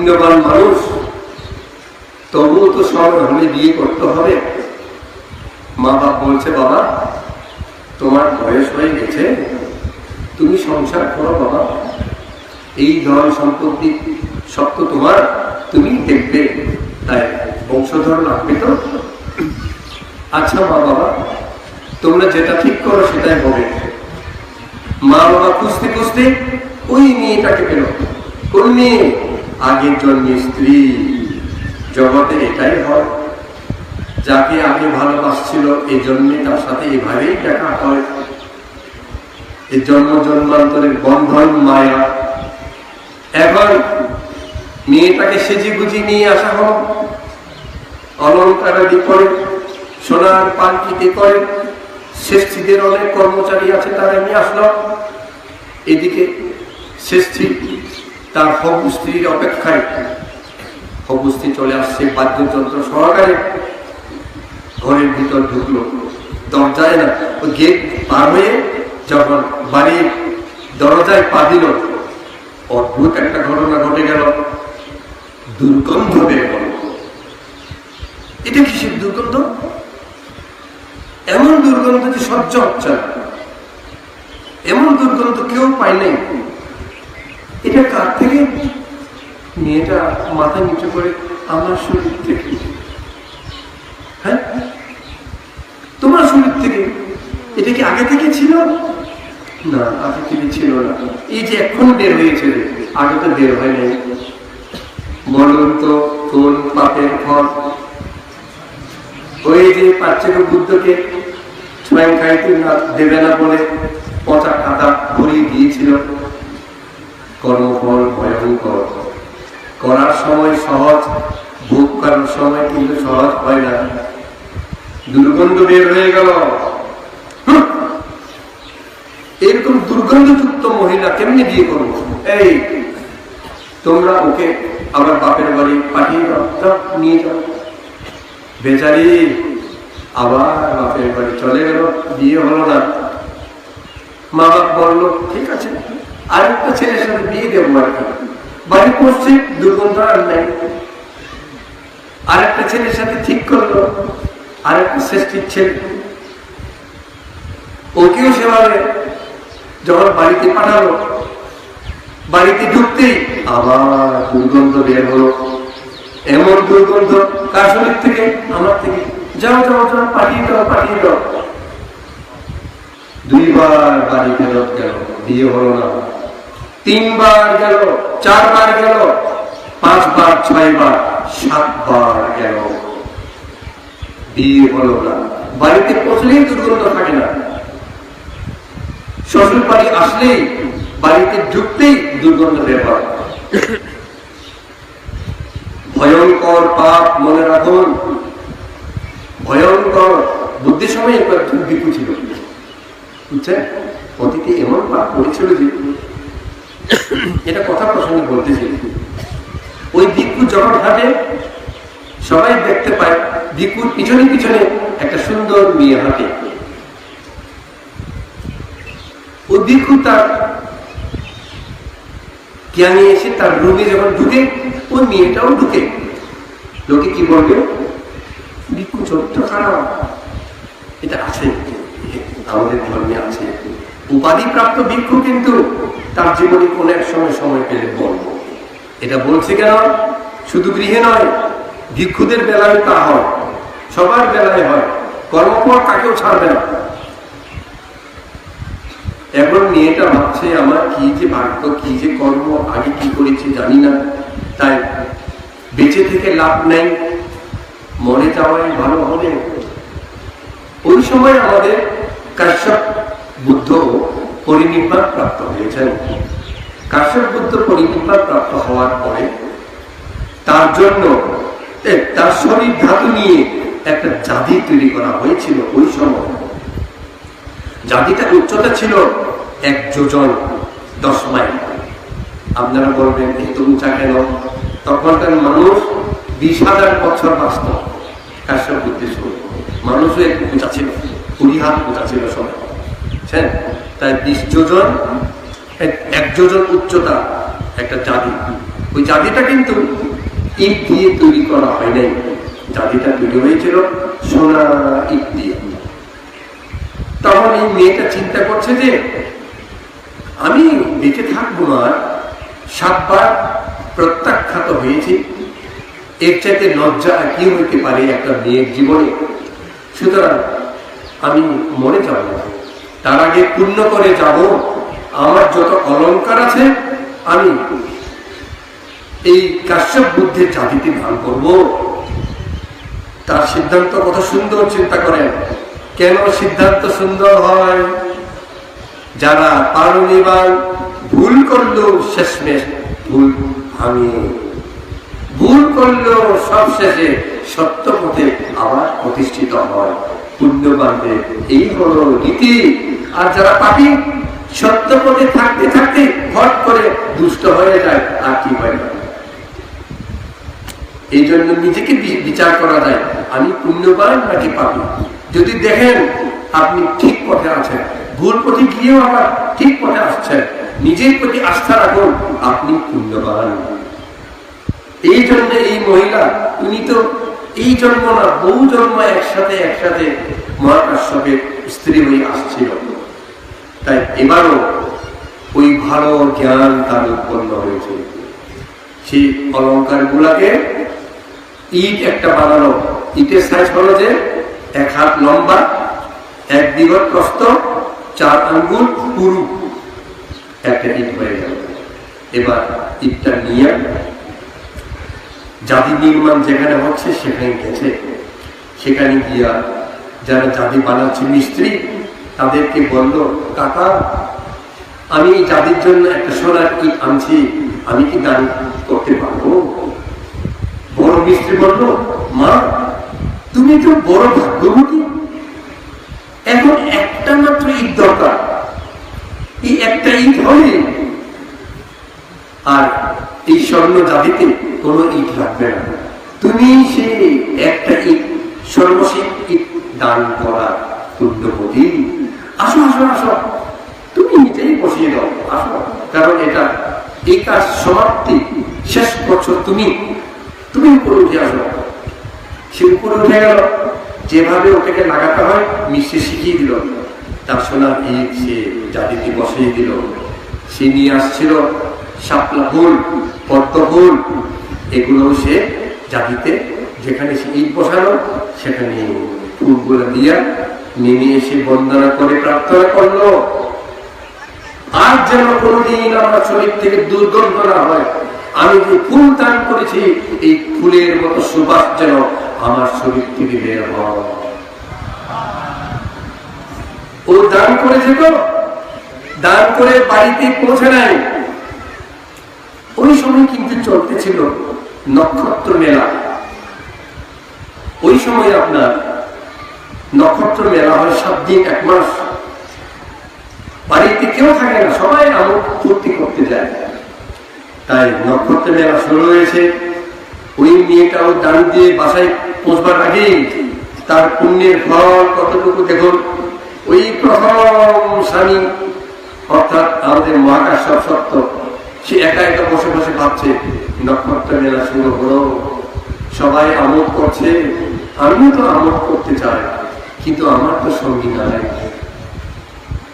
পুণ্যবান মানুষ, তবুও তো সময় হলে বিয়ে করতে হবে। মা বাপ বলছে, বাবা, তোমার বয়স হয়ে গেছে, তুমি সংসার করো বাবা। এই ধন সম্পত্তি সব তো তোমার তুমি দেখবে। তাই বংশধর রাখবে তো? আচ্ছা মা বাবা, তোমরা যেটা ঠিক করো সেটাই হবে। মা বাবা খুঁজতে খুঁজতে ওই মেয়েটাকে পেল। কোন মেয়ে? আগের জন্মে স্ত্রী জগতে এটাই হয়। যাকে আগে ভালোবাসছিল এই জন্মে তার সাথে এভাবেই দেখা হয়। এই জন্ম জন্মান্তরের বন্ধন মায়া। এখন মেয়েটাকে সেজে গুজি নিয়ে আসা হল অলঙ্কারাদি করে সোনার পালকিতে করে। শ্রেষ্ঠীদের অনেক কর্মচারী আছে, তারা নিয়ে আসলো এদিকে শেষ্ঠী তার হবু স্ত্রীর অপেক্ষায় হবু স্ত্রী চলে আসছে বাদ্যযন্ত্র সহকারে। ঘরের ভিতর ঢুকলো। দরজায় না গেট পার হয়ে যখন বাড়ির দরজায় পা দিল, অদ্ভুত একটা ঘটনা ঘটে গেল। দুর্গন্ধ বের হল। এটা কি কিসের দুর্গন্ধ? এমন দুর্গন্ধ যে সহ্য হচ্ছে এমন দুর্গন্ধ কেউ পায় নাই। এটা কার মেয়েটা মাথা নিচু করে আমার শরীর থেকে। হ্যাঁ? তোমার শরীর থেকে? এটা কি আগে থেকে ছিল? না, আগে থেকে ছিল না। এই যে এখন বের হয়েছে আগে তো বের হয় নাই। বলুন তো, কোন পাপের ফল? ওই যে পাচ্ছেন বুদ্ধকে স্বয়ং খাইতে না দেবে না বলে পচা খাতা ভরিয়ে দিয়েছিল। কর্মফল ভয়ঙ্কর। করার সময় সহজ ভোগ করার সময় কিন্তু সহজ হয় না। দুর্গন্ধ বের হয়ে গেল। এরকম দুর্গন্ধযুক্ত মহিলা কেমনি বিয়ে করব? এই, তোমরা ওকে আমার বাপের বাড়ি পাঠিয়ে দাও নিয়ে যাও। বেচারি আবার বাপের বাড়ি চলে গেল, বিয়ে হলো না। মা বাপ বলল, ঠিক আছে, আরেকটা ছেলের সাথে বিয়ে দেবো আর কি। বাড়ি করছে দুর্গন্ধ আর নাই। আরেকটা ছেলের সাথে ঠিক করল, আরেকটা শ্রেষ্ঠীর ছেলে। ওকেও সেভাবে যখন বাড়িতে পাঠালো, বাড়িতে ঢুকতেই আবার দুর্গন্ধ বের হলো। এমন দুর্গন্ধ কার শরীর থেকে? আমার থেকে। যাও যাও যাও, পাঠিয়ে দাও পাঠিয়ে দাও। দুইবার বাড়ি ফেরত গেল বিয়ে হলো না। তিনবার গেল, চারবার গেল, পাঁচবার, ছয়বার, সাতবার গেল। বিয়ে হলো না। বাড়িতে পৌঁছলেই দুর্গন্ধ থাকে না। শ্বশুর বাড়ি আসলেই, বাড়িতে ঢুকতেই দুর্গন্ধ হয়। ভয়ঙ্কর পাপ মনে রাখুন। ভয়ঙ্কর বুদ্ধির সময় কয়েকজন বিপু ছিল। বুঝছেন? অতীতে এমন পাপ করেছিল যে এটা কথা প্রসঙ্গে বলতেছি। ওই ভিক্ষু যখন হাঁটে, সবাই দেখতে পায় ভিক্ষুর পিছনে পিছনে একটা সুন্দর মেয়ে হাঁটে। ওই ভিক্ষু তার জ্ঞানী এসে তার রুমে যখন ঢুকে ওই মেয়েটাও ঢুকে। লোকে কি বলবে? ভিক্ষু চরিত্র খারাপ। এটা আছে। আমাদের ধর্মে আছে। উপাধি প্রাপ্ত ভিক্ষু কিন্তু তার জীবনে কোন এক সময় সময় পেলে বলব এটা বলছে কেন? শুধু গৃহে নয়, ভিক্ষুদের বেলায় তা হয়, সবার বেলায় হয়, কর্মফল কাকেও ছাড়বে না। এখন মেয়েটা ভাবছে, আমার কি যে ভাগ্য, কি যে কর্ম, আগে কি করেছি জানি না। তাই বেঁচে থেকে লাভ নেই, মরে যাওয়াই ভালো হবে। ওই সময় আমাদের কাশ্যপ বুদ্ধ পরিনির্বাণ প্রাপ্ত হয়েছেন। কাশ্যপ বুদ্ধ পরিনির্বাণ প্রাপ্ত হওয়ার পরে তার জন্য তার শরীর ধাতু নিয়ে একটা জাতি তৈরি করা হয়েছিল ওই সময়। জাতিটার উচ্চতা ছিল এক যোজন দশ মাইল। আপনারা বলবেন এত উঁচা কেন? তখনকার মানুষ বিশ হাজার বছর বাঁচত কাশ্যপ বুদ্ধের সময় মানুষও একটু উঁচা ছিল, কুড়ি হাত উঁচা ছিল সবাই। বুঝছেন? তাই বিশ যোজন, এক- যোজন উচ্চতা একটা ওই কিন্তু ইট দিয়ে তৈরি করা হয় নাই। তৈরি হয়েছিল সোনা ইট দিয়ে। তখন এই মেয়েটা চিন্তা করছে যে, আমি বেঁচে থাকব না। সাতবার প্রত্যাখ্যাত হয়েছি। এর চাইতে লজ্জা কি হইতে পারে একটা মেয়ের জীবনে? সুতরাং আমি মরে যাব। তার আগে পূর্ণ করে যাব। আমার যত অলংকার আছে, আমি এই কাশ্যপ বুদ্ধের জাতিতে দান করব। তার সিদ্ধান্ত কত সুন্দর চিন্তা করেন। কেন সিদ্ধান্ত সুন্দর হয়? যারা পারণিবার ভুল করল, শেষমেশ ভুল ভাঙে ভুল করল সব শেষে সত্য পথে আবার প্রতিষ্ঠিত হয়। এই রীতি। আর যারা সত্য পথে থাকতে থাকতে হট করে দুষ্ট হয়ে যায়, আর কি হয়? এই জন্য নিজেকে বিচার করা যায়, আমি পুণ্যবান নাকি পাপি? যদি দেখেন আপনি ঠিক পথে আছেন, ভুল পথে গিয়েও আবার ঠিক পথে আসছেন, নিজের প্রতি আস্থা রাখুন, আপনি পুণ্যবান। এই জন্য এই মহিলা, উনি তো এই জন্ম না, বহু জন্ম একসাথে একসাথে মহাকাশ্যপের স্ত্রী হয়ে আসছিল। তাই এবারও ওই ভালো জ্ঞান তার উৎপন্ন হয়েছে। সেই অলঙ্কার গুলাকে ইট একটা বানানো। ইটের সাইজ হলো যে এক হাত লম্বা, এক দিগত প্রস্ত চার আঙ্গুল, পুরু। একটা ইট হয়ে গেল। এবার ইটটা নিয়ে জাতি নির্মাণ যেখানে হচ্ছে, সেখানে গেছে। সেখানে গিয়া যারা জাতি বানাচ্ছে মিস্ত্রি তাদেরকে বলল, কাকা, আমি জাতির জন্য একটা সোনার ইট আনছি, আমি কি দান করতে পারব? বড় মিস্ত্রি বলল, মা, তুমি তো বড় ভাগ্যবতী। এখন একটা মাত্র ইট দরকার। এই একটা ইট হলে এই স্বর্ণ জাতিতে কোনো ইট রাখবে না। তুমি সে একটা ইট, সর্বশেষ ইট দান করা পুণ্যপতি আসো আসো আসো। তুমি নিজেই বসিয়ে দাও, আসো। কারণ এটা, এই কাজ সমাপ্তি, শেষ বছর তুমি তুমি উপরে উঠে আসো। সে উপরে উঠে গেল, যেভাবে ওটাকে লাগাতে হয়, মিশে শিখিয়ে দিল। তার সোনা সে জাতিতে বসিয়ে দিল। সে নিয়ে আসছিল শাপলা ফুল পদ্ম সে জাতিতে যেখানে সে ইট বসালো, সেখানে ফুলগুলো দিয়া নেমে এসে বন্দনা করে প্রার্থনা করল। আর যেন কোনোদিন আমার শরীর থেকে দুর্গন্ধ না হয়, আমি যে ফুল দান করেছি, এই ফুলের মতো সুবাস যেন আমার শরীর থেকে বের হয়। ও দান করেছে তো? দান করে বাড়িতে পৌঁছে নাই। ওই সময় কিন্তু চলতেছিল নক্ষত্র মেলা। ওই সময় আপনার নক্ষত্র মেলা হয় সাত দিন, এক মাস। বাড়িতে কেউ থাকে না, সবাই আমোদ ফুর্তি করতে যায়। তাই নক্ষত্র মেলা শুরু হয়েছে। ওই মেয়েটাও দান দিয়ে বাসায় পৌঁছবার আগে তার পুণ্যের ফল কতটুকু দেখুন। ওই প্রথম স্বামী, অর্থাৎ আমাদের মহাকাশ সব সত্য। সে একা একা বসে বসে ভাবছে, নক্ষত্র মেলা শুরু হলো। সবাই আমোদ করছে। আমিও তো আমোদ করতে চাই, কিন্তু আমার তো সঙ্গী নাই।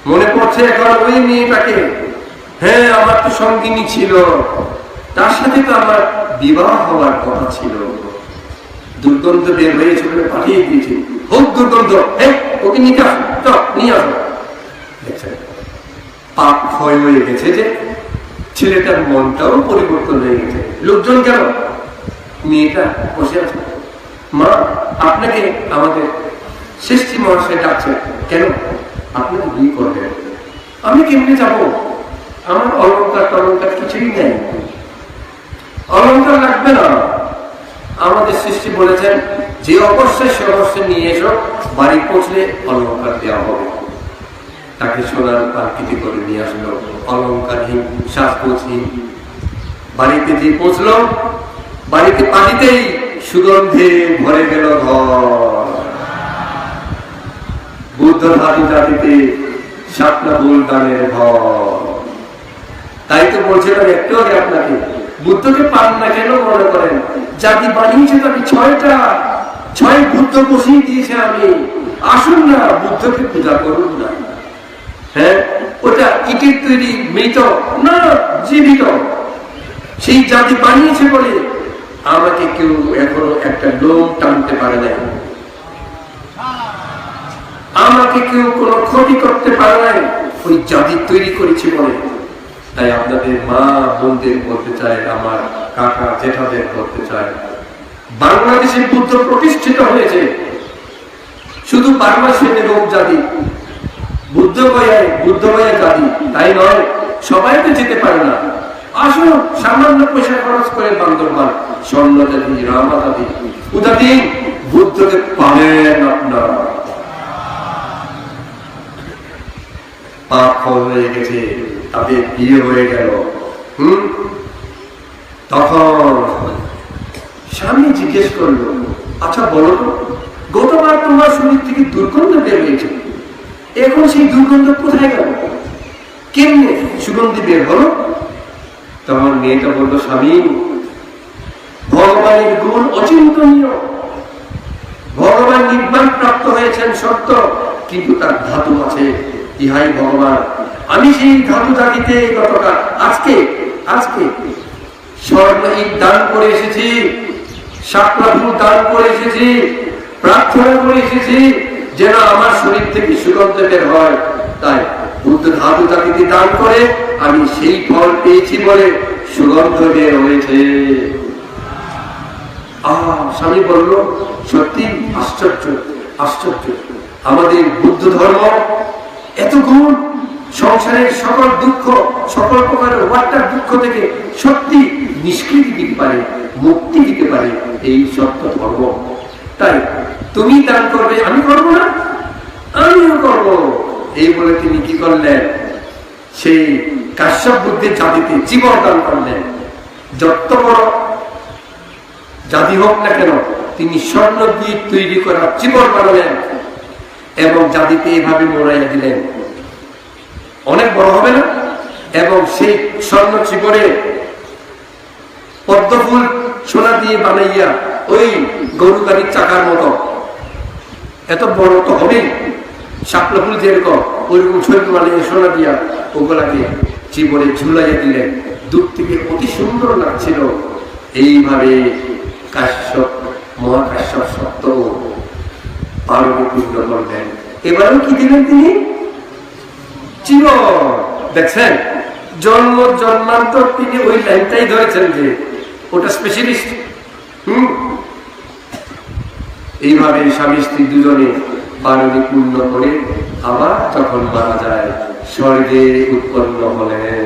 মনে পড়ছে এখন ওই মেয়েটাকে। হ্যাঁ আমার তো সঙ্গিনী ছিল। তার সাথে তো আমার বিবাহ হওয়ার কথা ছিল। দুর্গন্ধ বের হয়েছে বলে পাঠিয়ে দিয়েছে। হোক দুর্গন্ধ হ্যাঁ ওকে নিয়ে আসো নিয়ে আসো। দেখছেন পাপ ক্ষয় হয়ে গেছে যে। ছেলেটার মনটাও পরিবর্তন হয়ে গেছে। লোকজন কেন? মেয়েটা বসে আছে। মা, আপনাকে আমাদের সৃষ্টি মহাশয় ডাকছে কেন? আপনাকে বিয়ে করবেন। আমি কেমনে যাব? আমার অলঙ্কার টলঙ্কার কিছুই নেই। অলঙ্কার লাগবে না। আমাদের সৃষ্টি বলেছেন, যে অবশ্যই সে অবশ্যই নিয়ে এসো, বাড়ি পৌঁছলে অলঙ্কার দেওয়া হবে। তাকে সোনার পার্কিতে করে নিয়ে আসলো। অলঙ্কারহীন, সাজগোজহীন। বাড়িতে যে পৌঁছলো, বাড়িতে পাখিতেই সুগন্ধে ভরে গেল ঘর। বুদ্ধ ধাতু জাতিতে শাপলা ফুল দানের ঘর। তাই তো বলছিলাম একটু আগে আপনাকে, বুদ্ধকে পান না কেন মনে করেন? জাতি বানিয়েছে আমি ছয়টা, ছয় বুদ্ধ বসিয়ে দিয়েছে আমি। আসুন না, বুদ্ধকে পূজা করুন না। হ্যাঁ? ওটা ইটের তৈরি মৃত, না, জীবিত। সেই জাতি বানিয়েছে বলে আমাকে কেউ এখনও একটা টানতে পারে নাই। আমাকে কেউ ক্ষতি করতে পারে নাই। ওই জাতি তৈরি করেছে বলে। তাই আপনাদের মা বোনদের বলতে চায়, আমার কাকা জেঠাদের বলতে চায় বুদ্ধ প্রতিষ্ঠিত হয়েছে। শুধু পারমাসের রোগ জাতি বুদ্ধ গয়ায় বুদ্ধ গয়া জাতি। তাই নয়, সবাই তো যেতে পারে না। আসুন, সামান্য পয়সা খরচ করে বান্দরবান স্বর্ণ জাতি রামা জাতি উদাদি বুদ্ধকে পাবেন আপনারা। পাপ হয়ে গেছে তাদের বিয়ে হয়ে গেল। হুম? তখন স্বামী জিজ্ঞেস করল আচ্ছা বলো গতবার তোমার শরীর থেকে দুর্গন্ধ বের হয়েছে? এখন সেই দুর্গন্ধ কোথায় গেল? কেমনে সুগন্ধি বের হলো? তখন মেয়েটা বলল, স্বামী, ভগবানের গুণ অচিন্তনীয়। ভগবান নির্বাণ প্রাপ্ত হয়েছেন সত্য, কিন্তু তার ধাতু আছে। ইহাই ভগবান। আমি সেই ধাতু জাতিতে গতকাল, আজকে আজকে স্বর্ণ ইট দান করে এসেছি ফুল দান করে এসেছি, প্রার্থনা করে এসেছি। যেন আমার শরীর থেকে সুগন্ধ বের হয়। তাই বুদ্ধ ধাতু জাতিতে দান করে, আমি সেই ফল পেয়েছি বলে সুগন্ধ বের হয়েছে। স্বামী বলল, সত্যি আশ্চর্য আশ্চর্য। আমাদের বুদ্ধ ধর্ম এত গুণ, সংসারের সকল দুঃখ, সকল প্রকারের ওয়াটার দুঃখ থেকে সত্যি নিষ্কৃতি দিতে পারে, মুক্তি দিতে পারে এই সত্য ধর্ম। তাই তুমি দান করবে, আমি করব না? আমিও করব। এই বলে তিনি কি করলেন? সেই কাশ্যপ বুদ্ধির জাতিতে জীবন দান করলেন। যত বড় জাতি হোক না কেন, তিনি স্বর্ণ দিয়ে তৈরি করা জীবন বানালেন এবং জাতিতে এভাবে মোড়াইয়া দিলেন। অনেক বড় হবে না? এবং সেই স্বর্ণ চিবরে পদ্মফুল সোনা দিয়ে বানাইয়া ওই গরু গাড়ির চাকার মতো। এত বড় তো হবেই। শাপলা ফুল যেরকম, ওইরকম ছবি বানিয়ে সোনা দিয়া ওগুলাকে জীবনে ঝুলাইয়া দিলেন। দূর থেকে অতি সুন্দর লাগছিল। এইভাবে কাশ্যপ, মহাকাশ্যপ সত্য পার্বতী পূর্ণ করলেন। এবারও কি দিলেন তিনি? চির, দেখছেন? জন্ম, জন্মান্তর তিনি ওই লাইনটাই ধরেছেন যে, ওটা স্পেশালিস্ট হুম? এইভাবে স্বামী স্ত্রী দুজনে পারণী পূর্ণ করে আবার তখন মারা যায়। স্বর্গে উৎপন্ন হলেন।